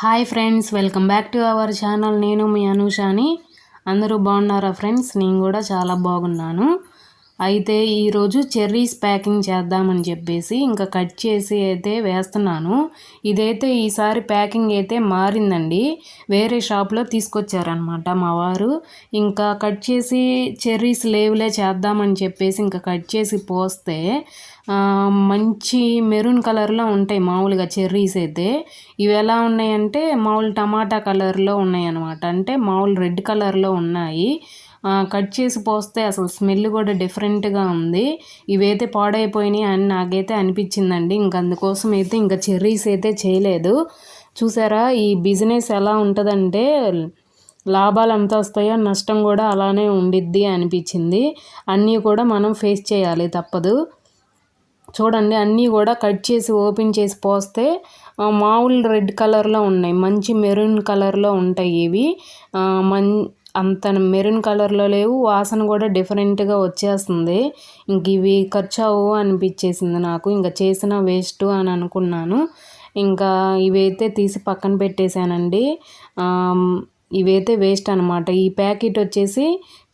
Hi friends welcome back to our channel. నేను మీ అనుషాని. అందరూ బాగున్నారా ఫ్రెండ్స్? నేను కూడా చాలా బాగున్నాను. అయితే ఈరోజు చెర్రీస్ ప్యాకింగ్ చేద్దామని చెప్పేసి ఇంకా కట్ చేసి అయితే వేస్తున్నాను. ఇదైతే ఈసారి ప్యాకింగ్ అయితే మారిందండి. వేరే షాప్లో తీసుకొచ్చారనమాట మా వారు. ఇంకా కట్ చేసి చెర్రీస్ లేవులే చేద్దామని చెప్పేసి ఇంకా కట్ చేసి పోస్తే మంచి మెరూన్ కలర్లో ఉంటాయి మామూలుగా చెర్రీస్ అయితే. ఇవి ఎలా ఉన్నాయంటే మామూలు టమాటా కలర్లో ఉన్నాయి అనమాట అంటే మామూలు రెడ్ కలర్లో ఉన్నాయి. కట్ చేసి పోస్తే అసలు స్మెల్ కూడా డిఫరెంట్గా ఉంది. ఇవైతే పాడైపోయినాయి అని నాకైతే అనిపించిందండి. ఇంక అందుకోసం అయితే ఇంకా చెర్రీస్ అయితే చేయలేదు. చూసారా ఈ బిజినెస్ ఎలా ఉంటుందంటే లాభాలు ఎంత వస్తాయో నష్టం కూడా అలానే ఉండిద్ది అనిపించింది. అన్నీ కూడా మనం ఫేస్ చేయాలి తప్పదు. చూడండి అన్నీ కూడా కట్ చేసి ఓపెన్ చేసి పోస్తే మామూలు రెడ్ కలర్లో ఉన్నాయి. మంచి మెరూన్ కలర్లో ఉంటాయి ఇవి. మన్ అంత మెరూన్ కలర్లో లేవు. వాసన కూడా డిఫరెంట్గా వచ్చేస్తుంది. ఇంక ఇవి ఖర్చు అవు అనిపించేసింది నాకు. ఇంకా చేసిన వేస్ట్ అని అనుకున్నాను. ఇంకా ఇవైతే తీసి పక్కన పెట్టేశానండి. ఇవైతే వేస్ట్ అనమాట ఈ ప్యాకెట్ వచ్చేసి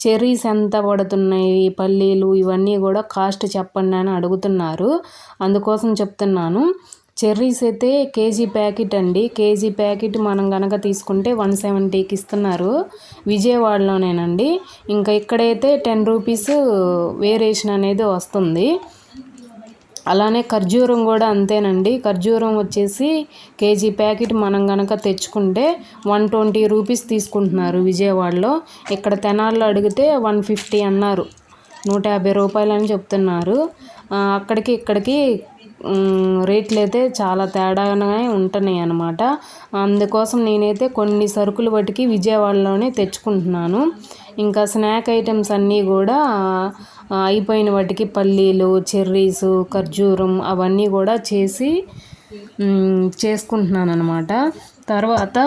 చెర్రీస్ ఎంత పడుతున్నాయి పల్లీలు ఇవన్నీ కూడా కాస్ట్ చెప్పండి అని అడుగుతున్నారు. అందుకోసం చెప్తున్నాను. చెర్రీస్ అయితే కేజీ ప్యాకెట్ అండి. కేజీ ప్యాకెట్ మనం కనుక తీసుకుంటే వన్ సెవెంటీకి ఇస్తున్నారు. విజయవాడలోనేనండి. ఇంకా ఇక్కడైతే టెన్ రూపీస్ వేరియేషన్ అనేది వస్తుంది. అలానే ఖర్జూరం కూడా అంతేనండి. ఖర్జూరం వచ్చేసి కేజీ ప్యాకెట్ మనం కనుక తెచ్చుకుంటే వన్ ట్వంటీ రూపీస్ తీసుకుంటున్నారు విజయవాడలో. ఇక్కడ తెనాల్లో అడిగితే వన్ ఫిఫ్టీ అన్నారు. నూట యాభై రూపాయలు అని చెప్తున్నారు అక్కడికి ఇక్కడికి రేట్లు అయితే చాలా తేడానే ఉంటున్నాయి అన్నమాట. అందుకోసం నేనైతే కొన్ని సరుకులు బట్టికి విజయవాడలోనే తెచ్చుకుంటున్నాను. ఇంకా స్నాక్ ఐటమ్స్ అన్నీ కూడా అయిపోయిన వాటికి పల్లీలు చెర్రీస్ ఖర్జూరం అవన్నీ కూడా చేసి చేసుకుంటున్నాను అనమాట తర్వాత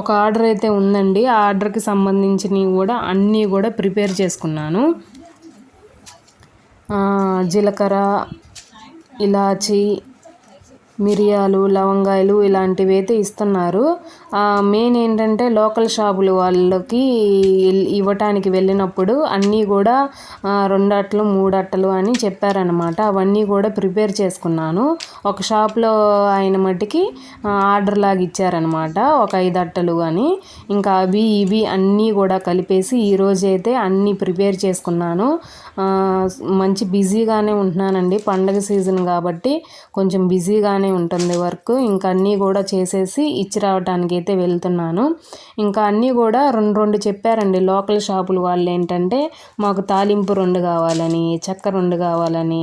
ఒక ఆర్డర్ అయితే ఉందండి. ఆ ఆర్డర్కి సంబంధించినవి కూడా అన్నీ కూడా ప్రిపేర్ చేసుకున్నాను. జీలకర్ర ఇలాచి మిరియాలు లవంగాయలు ఇలాంటివి అయితే ఇస్తున్నారు. మెయిన్ ఏంటంటే లోకల్ షాపులు వాళ్ళకి ఇవ్వటానికి వెళ్ళినప్పుడు అన్నీ కూడా రెండు అట్టలు మూడు అట్టలు అని చెప్పారనమాట అవన్నీ కూడా ప్రిపేర్ చేసుకున్నాను. ఒక షాప్లో ఆయన మట్టికి ఆర్డర్ లాగా ఇచ్చారనమాట ఒక ఐదు అట్టలు అని. ఇంకా అవి ఇవి అన్నీ కూడా కలిపేసి ఈరోజు అయితే అన్నీ ప్రిపేర్ చేసుకున్నాను. మంచి బిజీగానే ఉంటున్నానండి. పండగ సీజన్ కాబట్టి కొంచెం బిజీగానే ఉంటుంది వర్క్. ఇంకా అన్నీ కూడా చేసేసి ఇచ్చి రావడానికి అయితే వెళ్తున్నాను. ఇంకా అన్నీ కూడా రెండు రెండు చెప్పారండి లోకల్ షాపులు వాళ్ళు ఏంటంటే మాకు తాలింపు రెండు కావాలని చెక్క రెండు కావాలని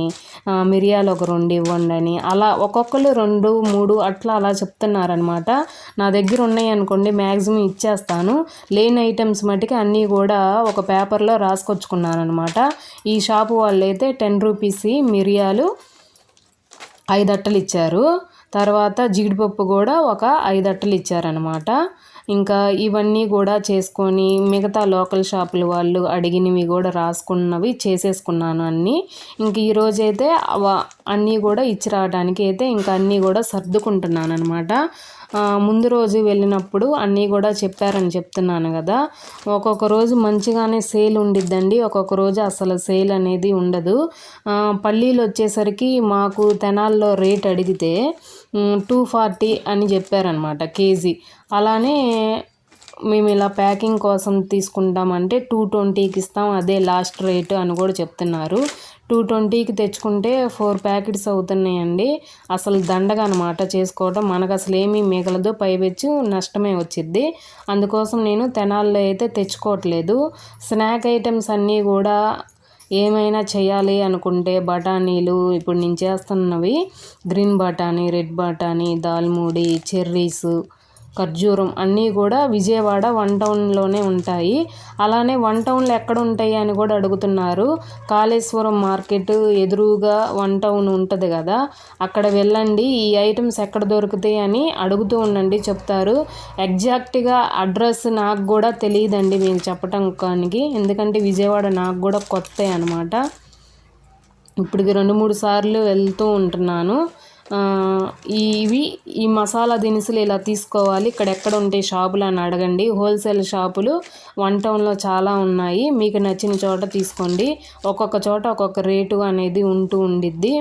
మిరియాలు ఒక రెండు ఇవ్వండి అని అలా ఒక్కొక్కరు రెండు మూడు అట్లా అలా చెప్తున్నారనమాట నా దగ్గర ఉన్నాయి అనుకోండి మ్యాక్సిమం ఇచ్చేస్తాను. లేని ఐటమ్స్ మటుకి అన్నీ కూడా ఒక పేపర్లో రాసుకొచ్చుకున్నాను అనమాట ఈ షాపు వాళ్ళు అయితే టెన్ రూపీస్ మిరియాలు ఐదు అట్టలు ఇచ్చారు. తర్వాత జీడిపప్పు కూడా ఒక ఐదు అట్టలు ఇచ్చారనమాట ఇంకా ఇవన్నీ కూడా చేసుకొని మిగతా లోకల్ షాపుల వాళ్ళు అడిగినవి కూడా రాసుకున్నవి చేసేసుకున్నాను అన్నీ. ఇంక ఈరోజైతే అన్నీ కూడా ఇచ్చి రావడానికి అయితే ఇంకా అన్నీ కూడా సర్దుకుంటున్నాను అనమాట ముందు రోజు వెళ్ళినప్పుడు అన్నీ కూడా చెప్పారని చెప్తున్నాను కదా. ఒక్కొక్క రోజు మంచిగానే సేల్ ఉండిద్దండి. ఒక్కొక్క రోజు అసలు సేల్ అనేది ఉండదు. పల్లీలు వచ్చేసరికి మాకు తెనాల్లో రేట్ అడిగితే టూ ఫార్టీ అని చెప్పారనమాట కేజీ. అలానే మేము ఇలా ప్యాకింగ్ కోసం తీసుకుంటామంటే టూ ట్వంటీకి ఇస్తాం అదే లాస్ట్ రేటు అని కూడా చెప్తున్నారు. టూ ట్వంటీకి తెచ్చుకుంటే ఫోర్ ప్యాకెట్స్ అవుతున్నాయండి. అసలు దండగా అనమాట చేసుకోవటం. మనకు అసలు ఏమీ మిగలదు పైవెచ్చు నష్టమే వచ్చిద్ది. అందుకోసం నేను తెనాల్లో అయితే తెచ్చుకోవట్లేదు. స్నాక్ ఐటమ్స్ అన్నీ కూడా ఏమైనా చేయాలి అనుకుంటే బఠానీలు ఇప్పుడు నేను చేస్తున్నవి గ్రీన్ బఠానీ రెడ్ బఠానీ దాల్మూడి చెర్రీసు ఖర్జూరం అన్నీ కూడా విజయవాడ వన్ టౌన్లోనే ఉంటాయి. అలానే వన్ టౌన్లో ఎక్కడ ఉంటాయి అని కూడా అడుగుతున్నారు. కాళేశ్వరం మార్కెట్ ఎదురుగా వన్ టౌన్ ఉంటుంది కదా అక్కడ వెళ్ళండి ఈ ఐటమ్స్ ఎక్కడ దొరుకుతాయి అని అడుగుతూ ఉండండి చెప్తారు. ఎగ్జాక్ట్గా అడ్రస్ నాకు కూడా తెలియదండి మేము చెప్పటం కానీ ఎందుకంటే విజయవాడ నాకు కూడా కొత్త అనమాట ఇప్పటికి రెండు మూడు సార్లు వెళ్తూ ఉంటున్నాను. ఇవి ఈ మసాలా దినుసులు ఇలా తీసుకోవాలి. ఇక్కడ ఎక్కడ ఉంటాయి షాపులు అని అడగండి. హోల్సేల్ షాపులు వన్ టౌన్లో చాలా ఉన్నాయి. మీకు నచ్చిన చోట తీసుకోండి. ఒక్కొక్క చోట ఒక్కొక్క రేటు అనేది ఉంటూ ఉండిద్ది.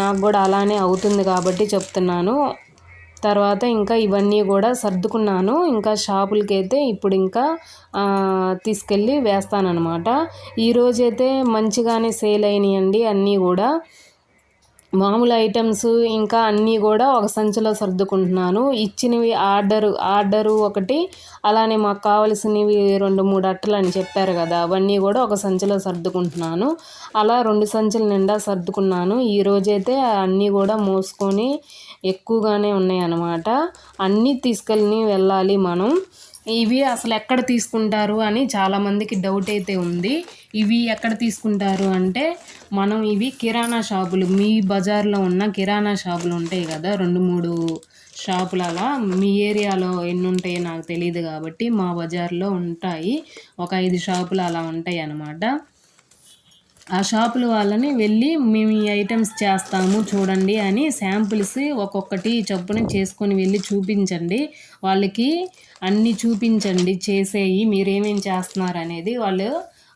నాకు కూడా అలానే అవుతుంది కాబట్టి చెప్తున్నాను. తర్వాత ఇంకా ఇవన్నీ కూడా సర్దుకున్నాను. ఇంకా షాపులకి అయితే ఇప్పుడు ఇంకా తీసుకెళ్ళి వేస్తానన్నమాట. ఈరోజైతే మంచిగానే సేల్ అయినాయండి అన్నీ కూడా. మామూలు ఐటమ్స్ ఇంకా అన్నీ కూడా ఒక సంచిలో సర్దుకుంటున్నాను. ఇచ్చినవి ఆర్డరు ఆర్డరు ఒకటి అలానే మాకు కావలసినవి రెండు మూడు అట్టలు అని చెప్పారు కదా అవన్నీ కూడా ఒక సంచిలో సర్దుకుంటున్నాను. అలా రెండు సంచుల నిండా సర్దుకున్నాను. ఈ రోజైతే అన్నీ కూడా మోసుకొని ఎక్కువగానే ఉన్నాయి అన్నమాట అన్నీ తీసుకెళ్ళి వెళ్ళాలి మనం. ఇవి అసలు ఎక్కడ తీసుకుంటారు అని చాలామందికి డౌట్ అయితే ఉంది. ఇవి ఎక్కడ తీసుకుంటారు అంటే మనం ఇవి కిరాణా షాపులు మీ బజార్లో ఉన్న కిరాణా షాపులు ఉంటాయి కదా రెండు మూడు షాపులు అలా మీ ఏరియాలో ఎన్ని ఉంటాయో నాకు తెలియదు కాబట్టి మా బజార్లో ఉంటాయి. ఒక ఐదు షాపులు అలా ఉంటాయి అన్నమాట ఆ షాపుల వాళ్ళని వెళ్ళి మేము ఈ ఐటమ్స్ చేస్తాము చూడండి అని శాంపుల్స్ ఒక్కొక్కటి చొప్పున చేసుకొని వెళ్ళి చూపించండి. వాళ్ళకి అన్నీ చూపించండి చేసేయి మీరేమేం చేస్తున్నారు అనేది వాళ్ళు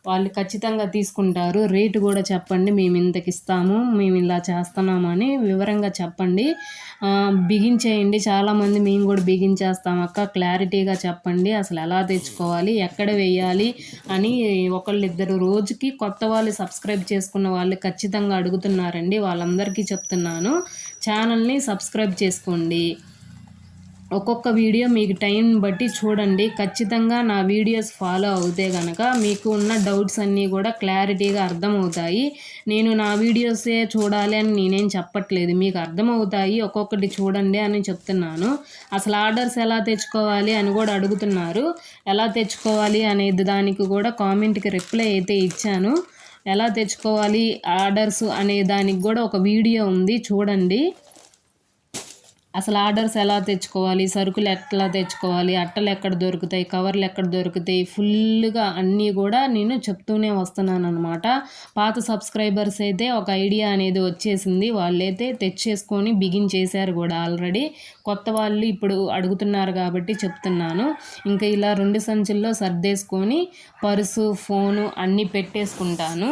వాళ్ళు ఖచ్చితంగా తీసుకుంటారు. రేటు కూడా చెప్పండి. మేము ఇంతకి ఇస్తాము. మేము ఇలా చేస్తున్నామని వివరంగా చెప్పండి. బిగించేయండి చాలామంది మేము కూడా బిగించేస్తాం అక్క. క్లారిటీగా చెప్పండి. అసలు ఎలా తెచ్చుకోవాలి? ఎక్కడ వేయాలి? అని ఒకళ్ళిద్దరు రోజుకి కొత్త వాళ్ళు సబ్స్క్రైబ్ చేసుకున్న వాళ్ళు ఖచ్చితంగా అడుగుతున్నారండి. వాళ్ళందరికీ చెప్తున్నాను. ఛానల్ని సబ్స్క్రైబ్ చేసుకోండి. ఒక్కొక్క వీడియో మీకు టైం బట్టి చూడండి. ఖచ్చితంగా నా వీడియోస్ ఫాలో అవుతే కనుక మీకు ఉన్న డౌట్స్ అన్నీ కూడా క్లారిటీగా అర్థమవుతాయి. నేను నా వీడియోసే చూడాలి అని నేనేం చెప్పట్లేదు. మీకు అర్థమవుతాయి. ఒక్కొక్కటి చూడండి అని చెప్తున్నాను. అసలు ఆర్డర్స్ ఎలా తెచ్చుకోవాలి అని కూడా అడుగుతున్నారు. ఎలా తెచ్చుకోవాలి అనేది దానికి కూడా కామెంట్కి రిప్లై అయితే ఇచ్చాను. ఎలా తెచ్చుకోవాలి ఆర్డర్స్ అనే దానికి కూడా ఒక వీడియో ఉంది. చూడండి. అసలు ఆర్డర్స్ ఎలా తెచ్చుకోవాలి? సరుకులు ఎట్లా తెచ్చుకోవాలి? అట్టలు ఎక్కడ దొరుకుతాయి? కవర్లు ఎక్కడ దొరుకుతాయి? ఫుల్గా అన్నీ కూడా నేను చెప్తూనే వస్తున్నాను అనమాట పాత సబ్స్క్రైబర్స్ అయితే ఒక ఐడియా అనేది వచ్చేసింది. వాళ్ళైతే తెచ్చేసుకొని బిగించేశారు కూడా ఆల్రెడీ. కొత్త వాళ్ళు ఇప్పుడు అడుగుతున్నారు కాబట్టి చెప్తున్నాను. ఇంకా ఇలా రెండు సంచుల్లో సర్దేసుకొని పర్సు ఫోను అన్నీ పెట్టేసుకుంటాను.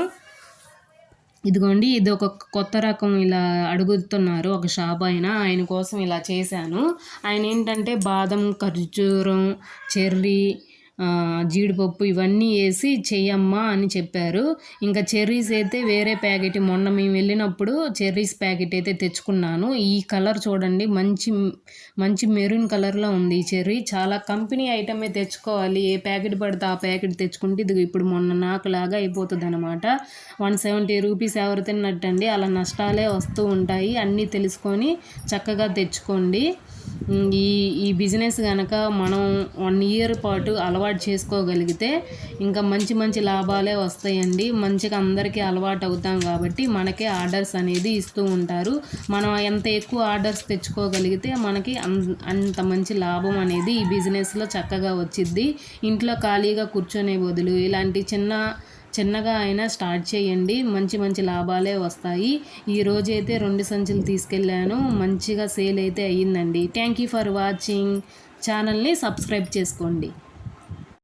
ఇదిగోండి ఇది ఒక కొత్త రకం ఇలా అడుగుతున్నారు ఒక షాప్ ఆయన ఆయన కోసం ఇలా చేశాను. ఆయన ఏంటంటే బాదం ఖర్జూరం చెర్రీ జీడిపప్పు ఇవన్నీ వేసి చెయ్యమ్మా అని చెప్పారు. ఇంకా చెర్రీస్ అయితే వేరే ప్యాకెట్. మొన్న మేము వెళ్ళినప్పుడు చెర్రీస్ ప్యాకెట్ అయితే తెచ్చుకున్నాను. ఈ కలర్ చూడండి మంచి మంచి మెరూన్ కలర్లో ఉంది ఈ చెర్రీ. చాలా కంపెనీ ఐటమే తెచ్చుకోవాలి. ఏ ప్యాకెట్ పడితే ఆ ప్యాకెట్ తెచ్చుకుంటే ఇది ఇప్పుడు మొన్న నాకు లాగా అయిపోతుంది అనమాట వన్ సెవెంటీ రూపీస్ ఎవరు తిన్నట్టండి అలా నష్టాలే వస్తూ ఉంటాయి. అన్నీ తెలుసుకొని చక్కగా తెచ్చుకోండి. ఈ ఈ బిజినెస్ కనుక మనం వన్ ఇయర్ పాటు అలవాటు చేసుకోగలిగితే ఇంకా మంచి మంచి లాభాలే వస్తాయండి. మంచిగా అందరికీ అలవాటు అవుతాం కాబట్టి మనకే ఆర్డర్స్ అనేది ఇస్తూ ఉంటారు. మనం ఎంత ఎక్కువ ఆర్డర్స్ తెచ్చుకోగలిగితే మనకి అం- అంత మంచి లాభం అనేది ఈ బిజినెస్లో చక్కగా వచ్చిద్ది. ఇంట్లో ఖాళీగా కూర్చొనే బదులు ఇలాంటి చిన్న చిన్నగా అయినా స్టార్ట్ చేయండి. మంచి మంచి లాభాలే వస్తాయి. ఈ రోజైతే అయితే రెండు సంచులు తీసుకెళ్ళాను. మంచిగా సేల్ అయితే అయ్యిందండి. థ్యాంక్ యూ ఫర్ వాచింగ్ ఛానల్ని సబ్స్క్రైబ్ చేసుకోండి.